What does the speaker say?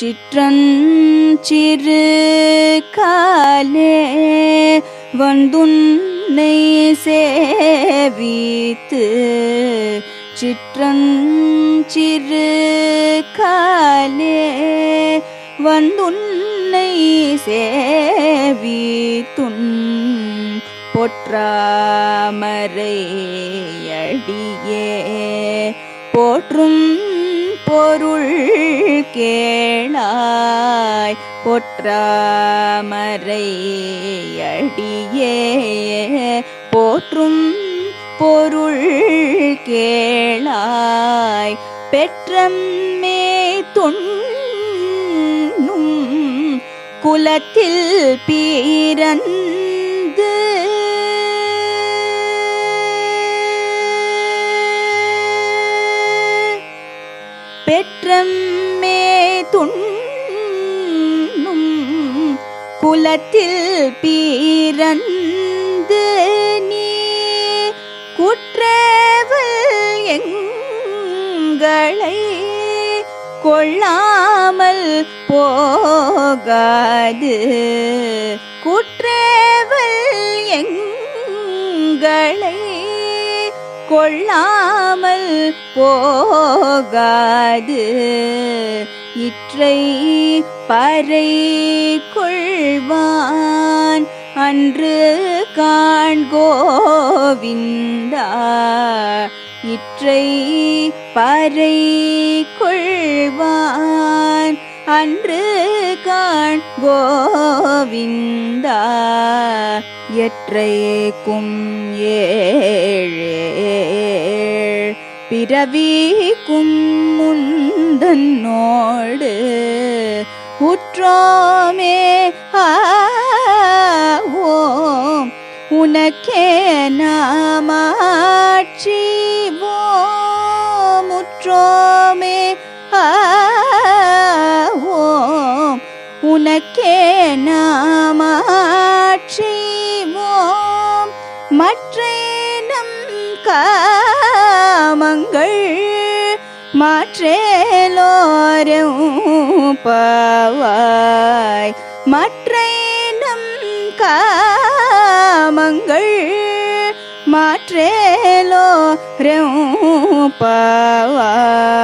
சிற்றஞ்சிறு காலே வந்துன்னை சேவித்து சிற்றஞ்சிறு காலே வந்துன்னை சேவித்துன் பொற்றாமரை அடியே போற்றும் பொருள் கேளாய் பொற்றாமரையடியே போற்றும் பொருள் கேளாய் பெற்றம்மே துண்ணும் குலத்தில் பீரன் பெற்றம்மே துண்ணும் குலத்தில் பீரந்து நீ குற்றவல் எங்களை கொள்ளாமல் போகாது. குற்றவல் எங்களை கொள்ளாமல் போகாது. இற்றை பறை கொள்வான் அன்று காண்கோவிந்தா. இற்றை பறை கொள்வான் அன்று காண் எற்றையேக்கும் எற்றைக்கும் ஏழேழ் பிறவிக்கும் முந்தன்னோடு உற்றோமே ஆவோம் உனக்கே நாமாட்சிவோம் உற்றோமே ஆவோம் உனக்கே நாம் மற்றேனம் காமங்கள் மாற்றேலோரும் பாவாய். மற்றேனம் காமங்கள் மாற்றேலோ பாவாய்.